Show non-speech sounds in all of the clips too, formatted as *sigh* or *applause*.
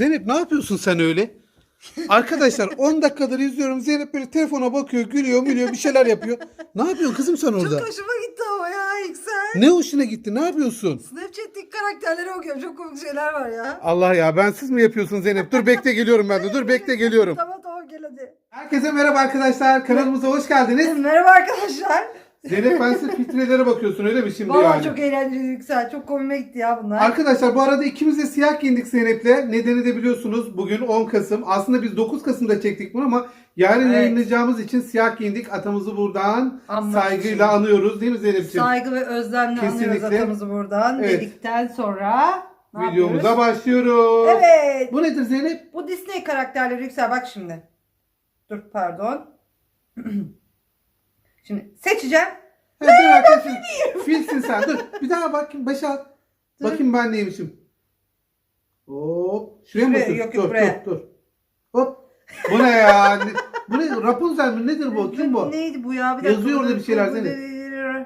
Zeynep ne yapıyorsun sen öyle? Arkadaşlar *laughs* 10 dakikadır izliyorum. Zeynep böyle telefona bakıyor, gülüyor, gülüyor, bir şeyler yapıyor. Ne yapıyorsun kızım sen orada? Çok hoşuma gitti ama ya Yüksel. Ne hoşuna gitti? Ne yapıyorsun? Snapchat'teki karakterleri okuyorum. Çok komik şeyler var ya. Allah ya bensiz mi yapıyorsun Zeynep? Dur bekle geliyorum ben de. Dur bekle geliyorum. Tamam tamam gel hadi. Herkese merhaba arkadaşlar. Kanalımıza hoş geldiniz. Merhaba arkadaşlar. Zeynep ben size filtrelere bakıyorsun öyle mi şimdi Vallahi yani? çok eğlenceli Yüksel. Çok komime gitti ya bunlar. Arkadaşlar bu arada ikimiz de siyah giyindik Zeynep'le. Nedeni de biliyorsunuz bugün 10 Kasım. Aslında biz 9 Kasım'da çektik bunu ama yarın Evet. yayınlayacağımız için siyah giyindik. Atamızı buradan Anmak saygıyla için. anıyoruz değil mi Zeynep'ciğim? Saygı ve özlemle anıyoruz Kesinlikle. atamızı buradan. Evet. Dedikten sonra ne Videomuza yapıyoruz? başlıyoruz. Evet. Bu nedir Zeynep? Bu Disney karakterleri Yüksel bak şimdi. Dur pardon. *clears throat* şimdi seçeceğim. Ha, dur arkadaşım. Filsin sen dur. Bir daha bakayım başa at. Dur. Bakayım ben neymişim. Hop. Şuraya mı Şuraya, basıyorsun? yok, yok, dur, buraya. dur dur. Hop. Bu ne ya? Ne- bu ne? Rapunzel mi? Nedir bu? Kim bu? Neydi bu ya? Bir dakika. Yazıyor orada bir şeyler Bu- Zeynep.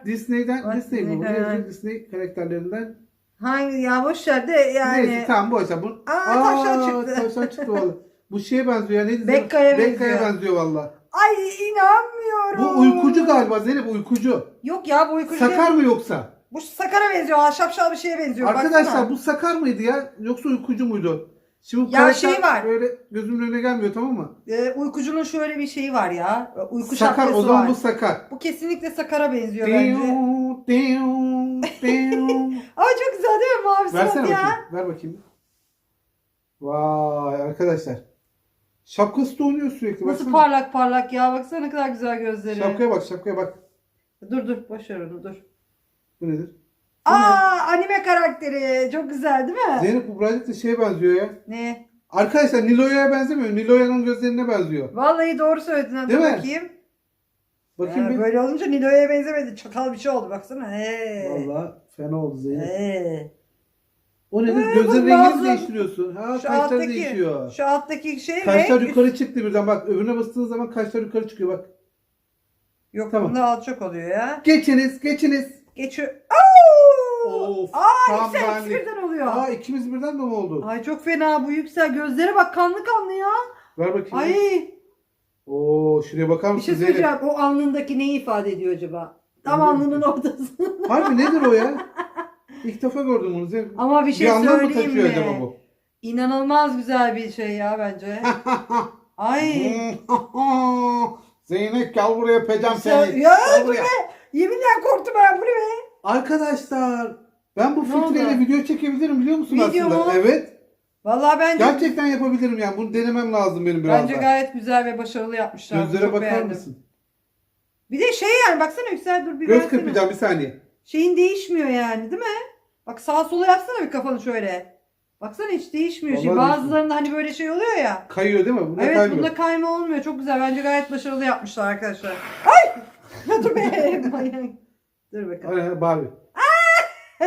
Disney'den, Bak, Disney bu. Bu Disney, yazıyor. Disney karakterlerinden. Hangi ya boş ver de yani. Neyse tamam boş ver. Bu... Aa, tavşan çıktı. Tavşan çıktı valla. Bu şeye benziyor ya. Neydi? Bekka'ya Bekka'ya benziyor. benziyor valla. Ay inanmıyorum. Bu uykucu galiba Zeynep uykucu. Yok ya bu uykucu. Sakar değil. mı yoksa? Bu sakara benziyor. Ha, şapşal bir şeye benziyor. Arkadaşlar baksana. bu sakar mıydı ya? Yoksa uykucu muydu? Şimdi bu Ya karakter şey var. Böyle gözümün önüne gelmiyor tamam mı? Ee, uykucunun şöyle bir şeyi var ya. Uyku sakar şapkası o zaman var. bu sakar. Bu kesinlikle sakara benziyor bence. Diu, diu, diu. Ama çok güzel değil mi mavi Versene surat ya? bakayım. Ver bakayım. Vay arkadaşlar. Şapkası da oynuyor sürekli. Nasıl baksana. parlak parlak ya. Baksana ne kadar güzel gözleri. Şapkaya bak şapkaya bak. Dur dur boş ver onu dur. Bu nedir? Bu Aa anime karakteri. Çok güzel değil mi? ne? Zeynep bu birazcık da şeye benziyor ya. Ne? Arkadaşlar Nilo'ya benzemiyor. Nilo'yanın gözlerine benziyor. Vallahi doğru söyledin. Hadi Değil mi? bakayım. Bakayım Ee, bir. Böyle olunca Nilo'ya benzemedi. Çakal bir şey oldu baksana. Hey. Vallahi fena oldu Zeynep. Hey. O nedir? Ee, Gözlerin bu rengini lazım. değiştiriyorsun. Ha Şu kaşlar alttaki, değişiyor. şu alttaki şey Kaşlar renk. yukarı çıktı birden bak. Öbürüne bastığın zaman kaşlar yukarı çıkıyor bak. Yok Tamam. bunda alçak oluyor ya. Geçiniz geçiniz. Geçiyor. Oo! Of. Aa tam yüksel benlik. birden oluyor. Aa ikimiz birden de mi oldu? Ay çok fena bu yüksel. Gözlere bak kanlı kanlı ya. Ver bakayım. Ay Oo şuraya bakar bir mısın şey Zeynep? söyleyeceğim. O alnındaki neyi ifade ediyor acaba? Tam Bilmiyorum alnının ortası. Harbi nedir o ya? *laughs* İlk defa gördüm bunu Zeynep. Ama bir şey mı söyleyeyim taşıyor mi? acaba bu? İnanılmaz güzel bir şey ya bence. *laughs* Ay. *laughs* Zeynep gel buraya pecam Sen- seni. Ya, Gel buraya. Yeminle korktum ben bu ne? Arkadaşlar ben bu Ne filtreyle oldu? video çekebilirim biliyor musun Video aslında? mu? Evet. Vallahi bence Gerçekten yapabilirim yani. Bunu denemem lazım benim biraz bence da. gayet güzel ve başarılı yapmışlar. Gözlere Çok bakar beğendim. mısın? Bir de şey yani baksana Yüksel dur bir Göz versene. kırpacağım bir saniye. Şeyin değişmiyor yani değil mi? Bak sağa sola yapsana bir kafanı şöyle. Baksana hiç değişmiyor. Vallahi Bazılarında hani böyle şey oluyor ya. Kayıyor değil mi? Bunda evet kaymıyor. bunda kayma olmuyor. Çok güzel. Bence gayet başarılı yapmışlar arkadaşlar. Ay! *laughs* Dur be. *laughs* manyak. dur bakalım. Ay, Barbie.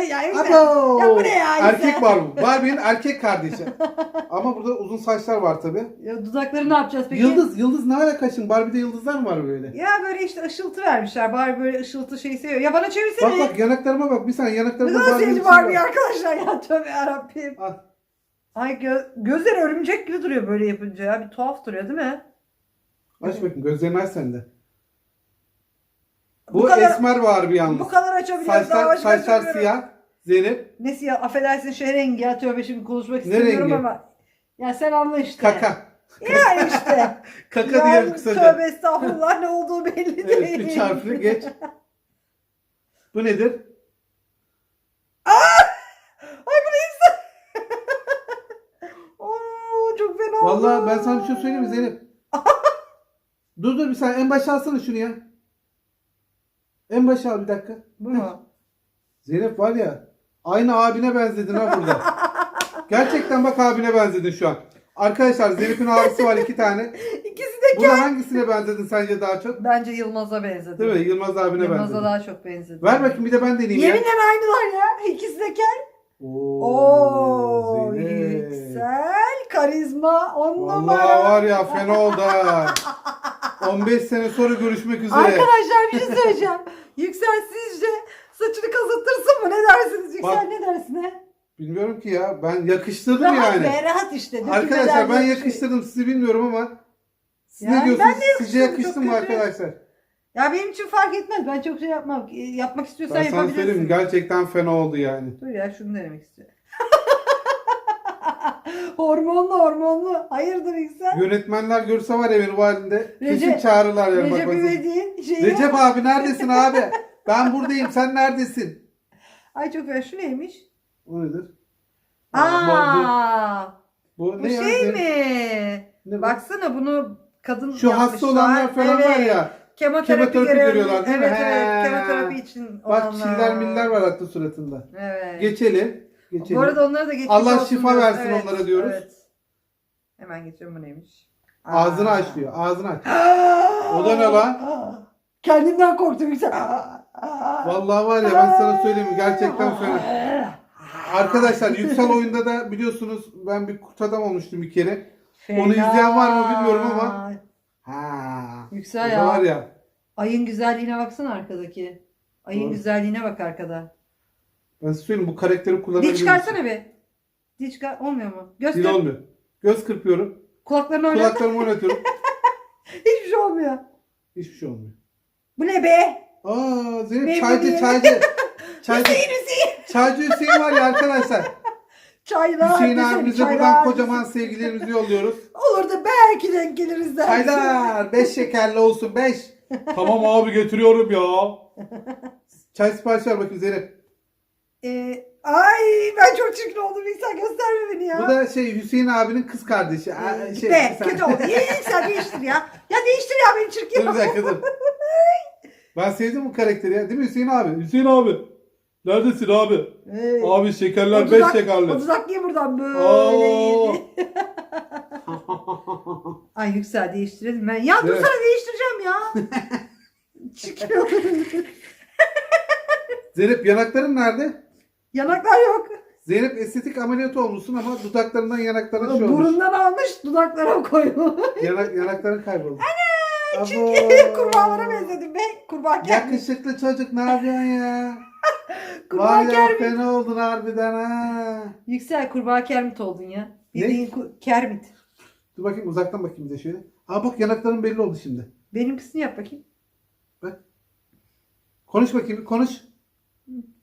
Ya Yüksel. Abo! Ya bu ne ya? Erkek var bu. Barbie'nin erkek kardeşi. *laughs* Ama burada uzun saçlar var tabi. Ya dudakları ne yapacağız peki? Yıldız, yıldız ne alaka şimdi? Barbie'de yıldızlar mı var böyle? Ya böyle işte ışıltı vermişler. Bari böyle ışıltı şey seviyor. Ya bana çevirsene. Bak bak yanaklarıma bak bir saniye Ne yanaklarımda kadar Barbie'nin sevdi içi var. Barbie arkadaşlar ya. Tövbe yarabbim. Al. Ay gö- gözleri örümcek gibi duruyor böyle yapınca ya. Bir tuhaf duruyor değil mi? Aç bakayım gözlerini aç sen de. Bu Bu, kadar- esmer Barbie yalnız. Bu kadar açabiliyoruz. daha Saçlar, saçlar siyah. Zeynep Ne siyah? Affedersin şey rengi ya. Tövbe şimdi konuşmak Ne istemiyorum rengi? ama. Ya sen anla işte. kaka. Yani *laughs* işte. Kaka Yani diyelim kısaca. Tövbe estağfurullah ne olduğu belli Evet değil. üç harfli geç. Bu nedir? Ay bu neyse. *laughs* Oo çok fena oldu. Vallahi ben sana bir şey söyleyeyim mi Zeynep? *laughs* dur dur bir saniye en başa alsana şunu ya. En başa al bir dakika. Bu mu? Zeynep var ya aynı abine benzedin ha burada. *laughs* Gerçekten bak abine benzedin şu an. Arkadaşlar Zeynep'in abisi var iki tane. İkisi de Buna hangisine benzedin sence daha çok? Bence Yılmaz'a benzedi. Değil mi? Yılmaz abine Yılmaz'a benzedin. daha çok benzedi. Ver bakayım bir de ben deneyeyim ya. Yeminle aynılar ya. İkisi de kel. Oo, Oo, Zeynep. yüksel karizma on Vallahi numara. var ya fena oldu ha. *laughs* 15 sene sonra görüşmek üzere. Arkadaşlar bir şey söyleyeceğim. Yüksel sizce saçını kazıttırsın mı? Ne dersiniz? Yüksel Bak. ne dersin he? Bilmiyorum ki ya. Ben yakıştırdım Rahat yani. be rahat işte. Arkadaşlar ben şey. yakıştırdım. Sizi bilmiyorum ama siz Yani ne diyorsunuz? ben de Sizce yakıştırdım, yakıştı çok mı kötü. arkadaşlar? Ya benim için fark etmez. Ben çok şey yapmam. E, Yapmak istiyorsan Ben sana söyleyeyim gerçekten fena oldu yani. Dur ya şunu denemek istiyorum. *laughs* hormonlu hormonlu. Hayırdır İhsan? Yönetmenler görse var ya beni bu halinde kesin Recep- çağırırlar yani bak Recep bakın. İvedik'in şeyi. Recep abi neredesin abi? Ben buradayım sen neredesin? Ay çok güzel. Şu neymiş? O nedir? Aa, Bu, bu, bu ne ya? şey Ne- mi? ne bu? Baksana bunu kadın Şu hasta yapmışlar. olanlar falan var Evet. ya. Kemoterapi, Kemoterapi gören- görüyorlar değil mi? evet, Evet He. kemoterapi için Bak olanlar. çiller miller var hatta suratında. Evet. Geçelim. Geçelim. Bu arada onlara da geçmiş Allah olsun şifa diyoruz. versin onlara diyoruz. Evet. Hemen geçiyorum bu neymiş? Ağzını Aa. aç diyor. Ağzını aç. O da ne lan? Kendimden korktum! Aa! Vallahi var ya ben sana söyleyeyim gerçekten fena. Arkadaşlar Yüksel oyunda da biliyorsunuz ben bir kurt adam olmuştum bir kere. Onu izleyen var mı bilmiyorum ama. Ha. Yüksel da ya. var ya. Ayın güzelliğine baksana arkadaki. Ayın Doğru. güzelliğine bak arkada. Ben size söyleyeyim bu karakteri Dil kullanabilir çıkarsana bir. Dil çıkar. Olmuyor mu? Göz Dil kırp. olmuyor. Göz kırpıyorum. Kulaklarını oynat. Kulaklarımı oynatıyorum. *laughs* Hiçbir şey olmuyor. Hiçbir şey olmuyor. Bu ne be? Aa Zeynep Ne bu çaycı *laughs* çaycı. Çaycı, Hüseyin Hüseyin. çaycı Hüseyin var ya arkadaşlar. *laughs* Çaylar. Hüseyin abimize çaylar. buradan kocaman sevgilerimizi yolluyoruz. Olur da belki denk geliriz dersin. Çaylar 5 şekerli olsun 5. tamam abi getiriyorum ya. Çay siparişi ver bakayım Zeynep. Ee, ay ben çok çirkin oldum İhsan gösterme beni ya. Bu da şey Hüseyin abinin kız kardeşi. Aa, Şey, Be sen- kötü oldu. İyi sen *laughs* değiştir ya. Ya değiştir ya beni çirkin. Dur bir dakika dur. Ben sevdim bu karakteri ya. Değil mi Hüseyin abi? Hüseyin abi. Neredesin abi? Hey. Abi şekerler O 5 dudak- O şekerli. dudak niye buradan böyle yedi? *laughs* Ay yüksel değiştirelim ben. Ya dur Evet. sana değiştireceğim ya. *laughs* çirkin oldum. Zeynep yanakların nerede? Yanaklar yok. Zeynep estetik ameliyatı olmuşsun ama dudaklarından yanakların şey olmuş. Burundan almış dudaklara koymuş. Yanak, yanakların kaybolmuş. Ana! *laughs* Kurbağalara benzedim be. Kurbağa gelmiş. Yakışıklı çocuk ne yapıyorsun ya? *laughs* Kurbağa Var ya kermit. fena oldun harbiden ha. Yüksel kurbağa kermit oldun ya. Bildiğin ku- kermit. Dur bakayım uzaktan bakayım bize şöyle. Aa bak yanakların belli oldu şimdi. Benimkisini yap bakayım. Konuş bakayım konuş.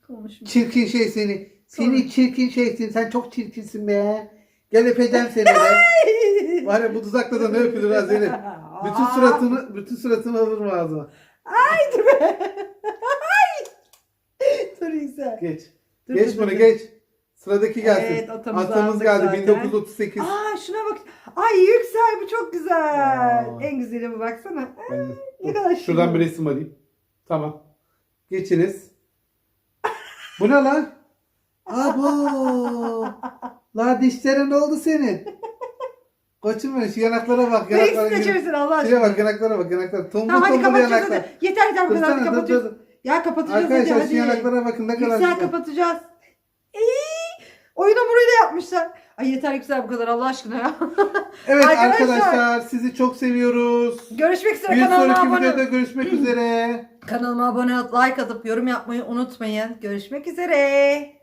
Konuşma. Çirkin şey seni. Seni Konuş. çirkin şeysin. Sen çok çirkinsin be. Gel öpeceğim seni be. Var ya bu dudakla da ne öpülür ha Zeynep. Bütün suratını, bütün suratını alırım ağzıma. Dur be. Ay. Dur Yüksel. Geç. Dur, geç dur, bunu dur. geç. Sıradaki gelsin. Evet, Atamız aldık geldi zaten. 1938. Aa şuna bak. Ay Yüksel bu çok güzel. Aa. En güzeli bu baksana. Ben- ne kadar Şuradan şirin. bir resim alayım. Tamam. Geçiniz. Bu ne lan? Abo. La dişlerin ne oldu senin? Koçum benim şu yanaklara bak. Reis Yanaklara, de çevirsin Allah Şuraya aşkına. bak yanaklara bak yanaklara. Tombul Tamam hadi tombul kapatacağız yanaklar. hadi. Yeter yeter bu kadar hadi dur dur. kapatacağız. dur. Ya kapatacağız hadi Arkadaşlar hadi. şu yanaklara bakın ne kadar Yüksel güzel. kapatacağız. İyi. Yapmışlar. Ay yeter Yüksel bu kadar Allah aşkına ya. *laughs* Evet Arkadaşlar. arkadaşlar sizi çok seviyoruz. Görüşmek üzere Bir kanalıma sonraki abone videoda görüşmek *clears throat* üzere. Kanalıma abone olup like atıp yorum yapmayı unutmayın. Görüşmek üzere.